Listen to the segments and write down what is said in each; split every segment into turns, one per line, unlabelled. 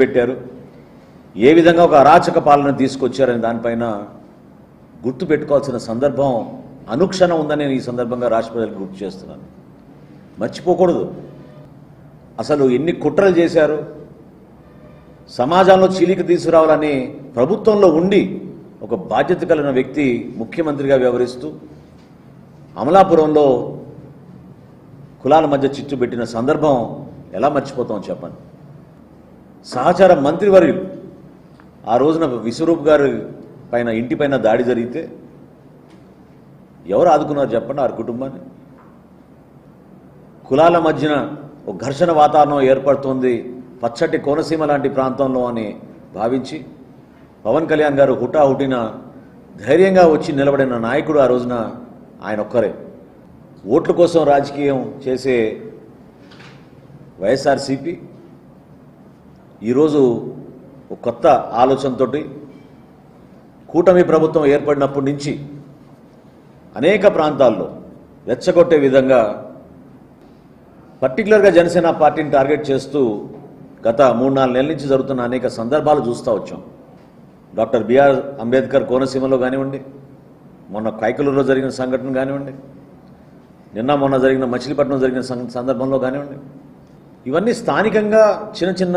పెట్టారు ఏ విధంగా ఒక అరాచక పాలన తీసుకొచ్చారని దానిపైన గుర్తు పెట్టుకోవాల్సిన సందర్భం అనుక్షణం ఉందని నేను ఈ సందర్భంగా రాష్ట్రపతికి గుర్తు చేస్తున్నాను. మర్చిపోకూడదు. అసలు ఎన్ని కుట్రలు చేశారు సమాజంలో చీలిక తీసుకురావాలని ప్రభుత్వంలో ఉండి ఒక బాధ్యత కలిగిన వ్యక్తి ముఖ్యమంత్రిగా వ్యవహరిస్తూ అమలాపురంలో కులాల మధ్య చిచ్చు పెట్టిన సందర్భం ఎలా మర్చిపోతాం చెప్పండి. సహచార మంత్రివర్యులు. ఆ రోజున విశ్వరూప్ గారి పైన ఇంటిపైన దాడి జరిగితే ఎవరు ఆదుకున్నారు చెప్పండి వారి కుటుంబాన్ని? కులాల మధ్యన ఒక ఘర్షణ వాతావరణం ఏర్పడుతోంది. పచ్చటి కోనసీమ లాంటి ప్రాంతంలో అని భావించి పవన్ కళ్యాణ్ గారు హుటాహుటిన ధైర్యంగా వచ్చి నిలబడిన నాయకుడు ఆ రోజున ఆయన ఒక్కరే. ఓట్ల కోసం రాజకీయం చేసే వైఎస్ఆర్సీపీ ఈరోజు ఒక కొత్త ఆలోచనతో కూటమి ప్రభుత్వం ఏర్పడినప్పటి నుంచి అనేక ప్రాంతాల్లో రెచ్చగొట్టే విధంగా పర్టికులర్గా జనసేన పార్టీని టార్గెట్ చేస్తూ గత మూడు నాలుగు నెలల నుంచి జరుగుతున్న అనేక సందర్భాలు చూస్తూ వచ్చాం. డాక్టర్ బిఆర్ అంబేద్కర్ కోనసీమలో కానివ్వండి మొన్న కైకలూరులో జరిగిన సంఘటన కానివ్వండి నిన్న మొన్న జరిగిన మచిలీపట్నం జరిగిన సం- సందర్భంలో కానివ్వండి ఇవన్నీ స్థానికంగా చిన్న చిన్న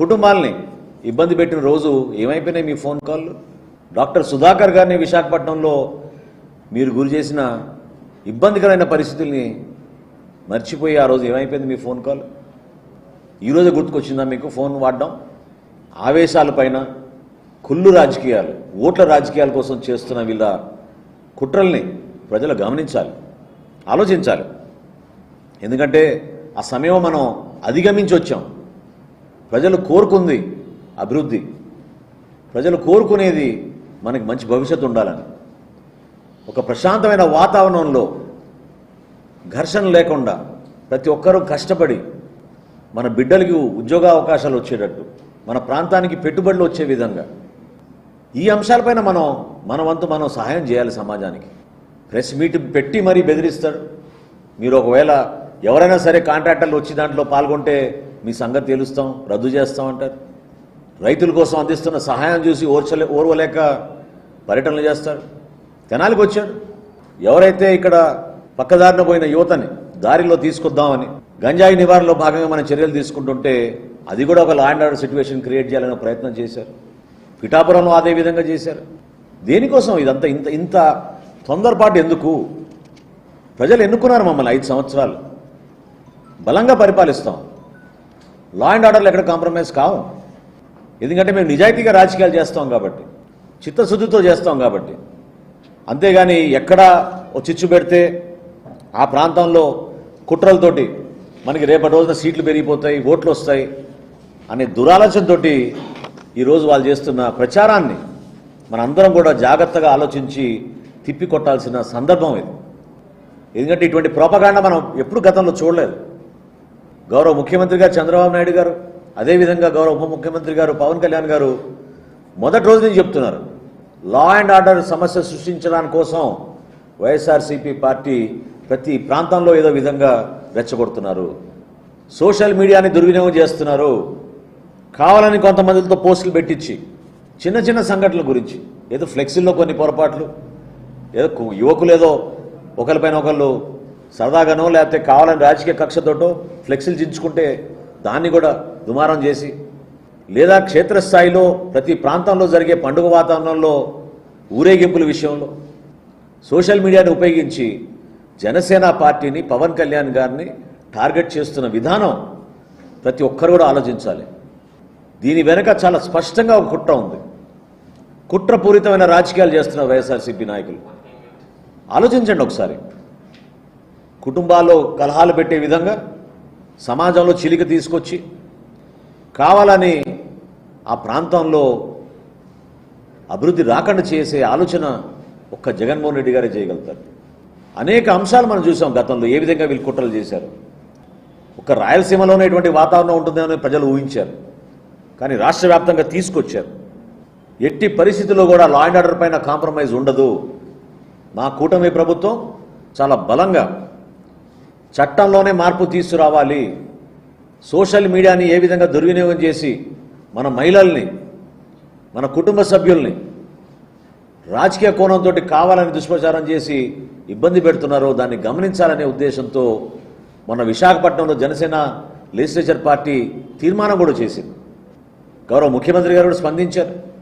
కుటుంబాలని ఇబ్బంది పెట్టిన రోజు ఏమైపోయినాయి మీ ఫోన్ కాల్ డాక్టర్ సుధాకర్ గారిని విశాఖపట్నంలో మీరు గురి చేసిన ఇబ్బందికరమైన పరిస్థితుల్ని మర్చిపోయి ఆ రోజు ఏమైపోయింది మీ ఫోన్ కాల్? ఈరోజు గుర్తుకొచ్చిందా మీకు? ఫోన్ వాడడం? ఆవేశాల పైన కుళ్ళు రాజకీయాలు ఓట్ల రాజకీయాల కోసం చేస్తున్న వీళ్ళ కుట్రల్ని ప్రజలు గమనించాలి ఆలోచించాలి. ఎందుకంటే ఆ సమయం మనం అధిగమించి వచ్చాం. ప్రజలు కోరుకుంది అభివృద్ధి. ప్రజలు కోరుకునేది మనకి మంచి భవిష్యత్తు ఉండాలని. ఒక ప్రశాంతమైన వాతావరణంలో ఘర్షణ లేకుండా ప్రతి ఒక్కరూ కష్టపడి మన బిడ్డలకి ఉద్యోగ అవకాశాలు వచ్చేటట్టు మన ప్రాంతానికి పెట్టుబడులు వచ్చే విధంగా ఈ అంశాలపైన మనం మన వంతు మనం సహాయం చేయాలి సమాజానికి. ప్రెస్ మీట్ పెట్టి మరీ బెదిరిస్తాడు మీరు ఒకవేళ ఎవరైనా సరే కాంట్రాక్టర్లు వచ్చి దాంట్లో పాల్గొంటే మీ సంగతి తెలుస్తాం రద్దు చేస్తాం అంటారు. రైతుల కోసం అందిస్తున్న సహాయం చూసి ఓర్చలే ఓర్వలేక పర్యటనలు చేస్తాడు తెనాలికి వచ్చాడు. ఎవరైతే ఇక్కడ పక్కదారిన పోయిన యువతని దారిలో తీసుకొద్దామని గంజాయి నివారణలో భాగంగా మనం చర్యలు తీసుకుంటుంటే అది కూడా ఒక law and order situation create చేయాలనే ప్రయత్నం చేశారు. పిఠాపురంలో అదే విధంగా చేశారు. దేనికోసం ఇదంతా ఇంత ఇంత తొందరపాటు ఎందుకు? ప్రజలు ఎన్నుకున్నారు మమ్మల్ని ఐదు సంవత్సరాలు. బలంగా పరిపాలిస్తాం. లా అండ్ ఆర్డర్లు ఎక్కడ కాంప్రమైజ్ కావు. ఎందుకంటే మేము నిజాయితీగా రాజకీయాలు చేస్తాం కాబట్టి చిత్తశుద్ధితో చేస్తాం కాబట్టి. అంతేగాని ఎక్కడ చిచ్చు పెడితే ఆ ప్రాంతంలో కుట్రలతోటి మనకి రేపటి రోజున సీట్లు పెరిగిపోతాయి ఓట్లు వస్తాయి అనే దురాలోచనతోటి ఈరోజు వాళ్ళు చేస్తున్న ప్రచారాన్ని మనందరం కూడా జాగ్రత్తగా ఆలోచించి తిప్పికొట్టాల్సిన సందర్భం ఇది. ఎందుకంటే ఇటువంటి ప్రోపగాండ మనం ఎప్పుడు గతంలో చూడలేదు. గౌరవ ముఖ్యమంత్రి గారు చంద్రబాబు నాయుడు గారు అదేవిధంగా గౌరవ ఉప ముఖ్యమంత్రి గారు పవన్ కళ్యాణ్ గారు మొదటి రోజు నుంచి చెప్తున్నారు. లా అండ్ ఆర్డర్ సమస్య సృష్టించడానికి కోసం వైఎస్ఆర్సీపీ పార్టీ ప్రతి ప్రాంతంలో ఏదో విధంగా రెచ్చగొడుతున్నారు. సోషల్ మీడియాని దుర్వినియోగం చేస్తున్నారు. కావాలని కొంతమందితో పోస్టులు పెట్టించి చిన్న చిన్న సంఘటనల గురించి ఏదో ఫ్లెక్సీల్లో కొన్ని పొరపాట్లు ఏదో యువకులు ఏదో ఒకరిపైన ఒకళ్ళు సరదాగానో లేకపోతే కావాలని రాజకీయ కక్షతోటో ఫ్లెక్సీలు చించుకుంటే దాన్ని కూడా దుమారం చేసి లేదా క్షేత్రస్థాయిలో ప్రతి ప్రాంతంలో జరిగే పండుగ వాతావరణంలో ఊరేగింపుల విషయంలో సోషల్ మీడియాను ఉపయోగించి జనసేన పార్టీని పవన్ కళ్యాణ్ గారిని టార్గెట్ చేస్తున్న విధానం ప్రతి ఒక్కరు కూడా ఆలోచించాలి. దీని వెనక చాలా స్పష్టంగా ఒక కుట్ర ఉంది. కుట్రపూరితమైన రాజకీయాలు చేస్తున్న వైఎస్ఆర్సీపీ నాయకులు. ఆలోచించండి ఒకసారి. కుటుంబాల్లో కలహాలు పెట్టే విధంగా సమాజంలో చిలిక తీసుకొచ్చి కావాలని ఆ ప్రాంతంలో అభివృద్ధి రాకుండా చేసే ఆలోచన ఒక్క జగన్మోహన్ రెడ్డి గారే చేయగలుగుతారు. అనేక అంశాలు మనం చూసాం గతంలో ఏ విధంగా వీళ్ళు కుట్రలు చేశారు. ఒక రాయలసీమలో ఉన్నటువంటి వాతావరణం ఉంటుందని ప్రజలు ఊహించారు. కానీ రాష్ట్ర వ్యాప్తంగా తీసుకొచ్చారు. ఎట్టి పరిస్థితుల్లో కూడా లా అండ్ ఆర్డర్ పైన కాంప్రమైజ్ ఉండదు. మా కూటమి ప్రభుత్వం చాలా బలంగా చట్టంలోనే మార్పు తీసుకురావాలి. సోషల్ మీడియాని ఏ విధంగా దుర్వినియోగం చేసి మన మహిళల్ని మన కుటుంబ సభ్యుల్ని రాజకీయ కోణంతో కావాలని దుష్ప్రచారం చేసి ఇబ్బంది పెడుతున్నారో దాన్ని గమనించాలనే ఉద్దేశంతో మన విశాఖపట్నంలో జనసేన లెజిస్లేచర్ పార్టీ తీర్మానం కూడా చేసింది. గౌరవ ముఖ్యమంత్రి గారు కూడా స్పందించారు.